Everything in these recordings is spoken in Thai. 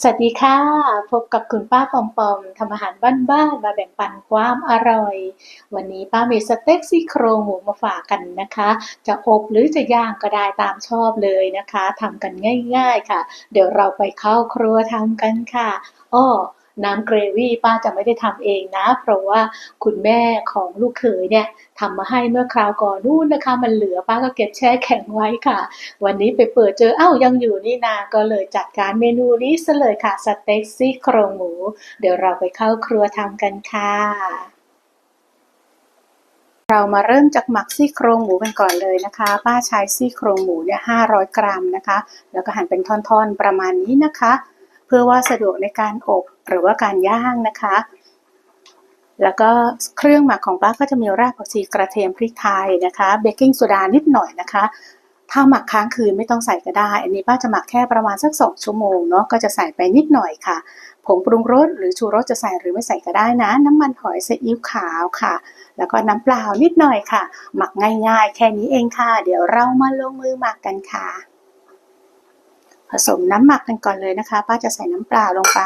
สวัสดีค่ะ พบกับคุณป้าปอมปอมทำอาหารบ้านๆมาแบ่งปันความอร่อย วันนี้ป้ามีสเต็กซี่โครงหมูมาฝากกันนะคะ จะอบหรือจะย่างก็ได้ตามชอบเลยนะคะทำกันง่าย ๆค่ะ เดี๋ยวเราไปเข้าครัวทำกันค่ะอ้อ น้ำเกรวี่ป้าจะไม่ได้ทำเองนะ เพราะว่าคุณแม่ของลูกเขยเนี่ยทำมาให้เมื่อคราวก่อนนู่นนะคะ มันเหลือป้าก็เก็บแช่แข็งไว้ค่ะ วันนี้ไปเปิดเจอเอ้ายังอยู่นี่นา ก็เลยจัดการเมนูนี้ซะเลยค่ะสเต็กซี่โครงหมู เดี๋ยวเราไปเข้าครัวทำกันค่ะเรามาเริ่มจากหมักซี่โครงหมูกันก่อนเลยนะคะ ป้าใช้ซี่โครงหมูเนี่ย500กรัมนะคะ แล้วก็หั่นเป็นท่อนๆประมาณนี้นะคะ พื่อว่าสะดวกในการอบหรือว่าการย่างนะคะ แล้วก็เครื่องหมักของป้าก็จะมีรากผักชีกระเทียมพริกไทยนะคะเบกกิ้งโซดานิดหน่อยนะคะ ถ้าหมักค้างคืนไม่ต้องใส่ก็ได้ อันนี้ป้าจะหมักแค่ประมาณสักสองชั่วโมงเนาะก็จะใส่ไปนิดหน่อยค่ะผงปรุงรสหรือชูรสจะใส่หรือไม่ใส่ก็ได้นะ น้ำมันหอยซีอิ๊วขาวค่ะ แล้วก็น้ำเปล่านิดหน่อยค่ะ หมักง่ายๆ แค่นี้เองค่ะ เดี๋ยวเรามาลงมือหมักกันค่ะ สมน้ำหมักกันก่อนเลยนะคะป้าจะใส่น้ำเปล่าลงไป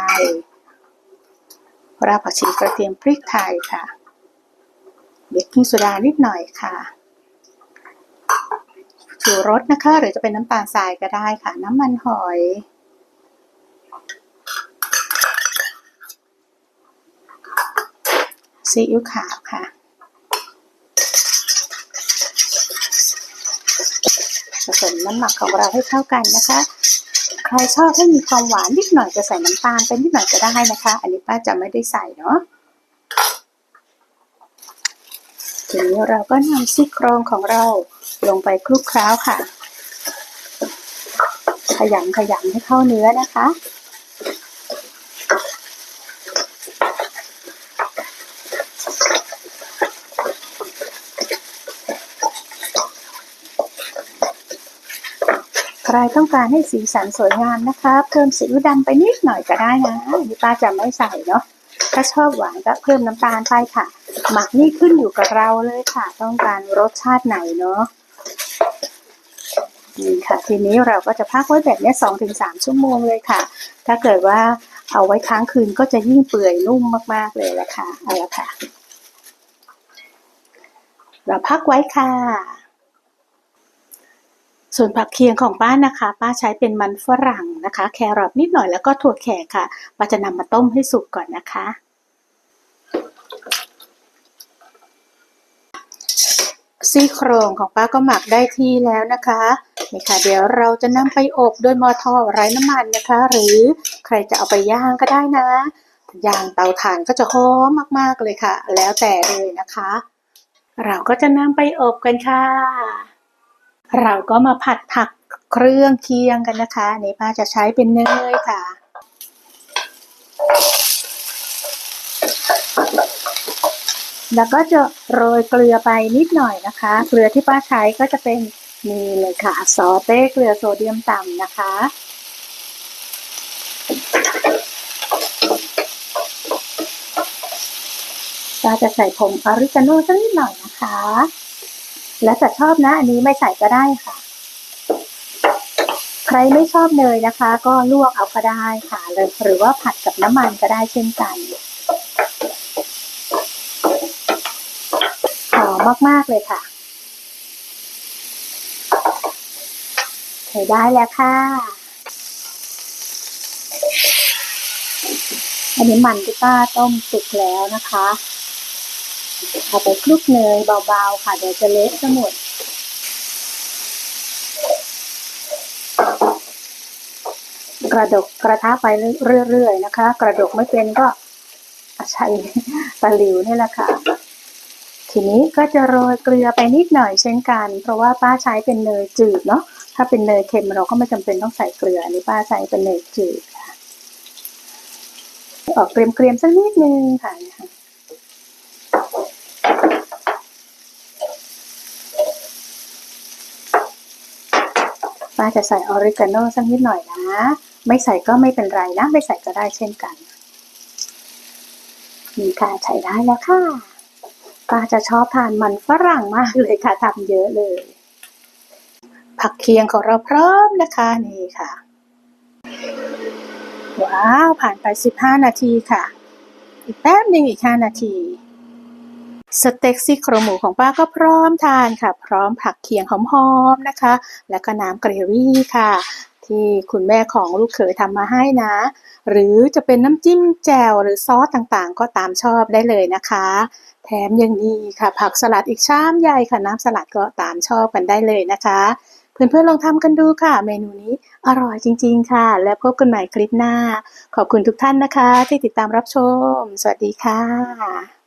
รากผักชีกระเทียมพริกไทยค่ะ เบกกิ้งโซดานิดหน่อยค่ะชูรสนะคะ หรือจะเป็นน้ำตาลทรายก็ได้ค่ะ น้ำมันหอย ซีอิ๊วขาวค่ะ ผสมน้ำหมักของเราให้เข้ากันนะคะ ใครชอบให้มีความหวานนิดหน่อยจะใส่น้ำตาลเป็นนิดหน่อยก็ได้นะคะ อันนี้ป้าจะไม่ได้ใส่เนาะทีนี้เราก็นำซี่โครงของเราลงไปคลุกเคล้าค่ะ ขยำขยำให้เข้าเนื้อนะคะ ใครต้องการให้สีสันสวยงามนะคะ เพิ่มสีดำไปนิดหน่อยก็ได้นะนนี้ป้าจะไม่ใส่เนาะถ้าชอบหวานก็เพิ่มน้ำตาลไปค่ะ หมักนี่ขึ้นอยู่กับเราเลยค่ะ ต้องการรสชาติไหนเนาะนี่ค่ะ ทีนี้เราก็จะพักไว้แบบนี้สองถึงสามชั่วโมงเลยค่ะ ถ้าเกิดว่าเอาไว้ค้างคืนก็จะยิ่งเปื่อยนุ่มมาก ๆ เลยละค่ะ เอาละค่ะ เราพักไว้ค่ะ ส่วนผักเคียงของป้านะคะ ป้าใช้เป็นมันฝรั่งนะคะ แครอทนิดหน่อยแล้วก็ถั่วแขกค่ะป้าจะนำมาต้มให้สุกก่อนนะคะ ซี่โครงของป้าก็หมักได้ที่แล้วนะคะนี่ค่ะเดี๋ยวเราจะนำไปอบโดยมอทอไร้น้ำมันนะคะ หรือใครจะเอาไปย่างก็ได้นะย่างเตาถ่านก็จะหอมมากๆเลยค่ะ แล้วแต่เลยนะคะ เราก็จะนำไปอบกันค่ะ เราก็มาผัดผักเครื่องเคียงกันนะคะนี่ป้าจะใช้เป็นเนยค่ะ แล้วก็จะโรยเกลือไปนิดหน่อยนะคะ เกลือที่ป้าใช้ก็จะเป็นนี่เลยค่ะซอเต้เกลือโซเดียมต่ำนะคะ ป้าจะใส่ผงออริกาโน่สักนิดหน่อยนะคะ แล้วแต่ชอบนะ อันนี้ไม่ใส่ก็ได้ค่ะ ใครไม่ชอบเนยนะคะ ก็ลวกเอาก็ได้ค่ะเลยหรือว่าผัดกับน้ำมันก็ได้เช่นกันหอมมาก ๆ เลยค่ะ ใช้ได้แล้วค่ะ อันนี้มันที่ป้าต้มสุกแล้วนะคะ เอาไปคลุกเนยเบาๆค่ะ เดี๋ยวจะเละทั้งหมดกระดกกระทะไปเรื่อยๆนะคะ กระดกไม่เป็นก็ใช้ตะหลิวนี่แหละค่ะ ทีนี้ก็จะโรยเกลือไปนิดหน่อยเช่นกัน เพราะว่าป้าใช้เป็นเนยจืดเนาะถ้าเป็นเนยเค็มเราก็ไม่จำเป็นต้องใส่เกลืออันนี้ป้าใช้เป็นเนยจืดค่ะออกเกรียมๆสักนิดนึงค่ะ ป้าจะใส่ออริกาโน่สักนิดหน่อยนะ ไม่ใส่ก็ไม่เป็นไรนะ ไม่ใส่ก็ได้เช่นกันมีค่ะใช้ได้แล้วค่ะ ป้าจะชอบทานมันฝรั่งมากเลยค่ะทำเยอะเลย ผักเคียงของเราพร้อมนะคะนี่ค่ะ ว้าว ผ่านไป 15 นาทีค่ะ อีกแป๊บหนึ่งอีก 5 นาที สเต็กซี่โครงหมูของป้าก็พร้อมทานค่ะ พร้อมผักเคียงหอมๆนะคะ แล้วก็น้ำเกรวี่ค่ะ ที่คุณแม่ของลูกเขยทำมาให้นะ หรือจะเป็นน้ำจิ้มแจ่วหรือซอสต่างๆ ก็ตามชอบได้เลยนะคะ แถมยังมีค่ะ ผักสลัดอีกชามใหญ่ค่ะน้ำสลัดก็ตามชอบกันได้เลยนะคะเพื่อนๆลองทำกันดูค่ะ เมนูนี้อร่อยจริง ๆ ค่ะ และพบกันใหม่คลิปหน้า ขอบคุณทุกท่านนะคะ ที่ติดตามรับชม สวัสดีค่ะ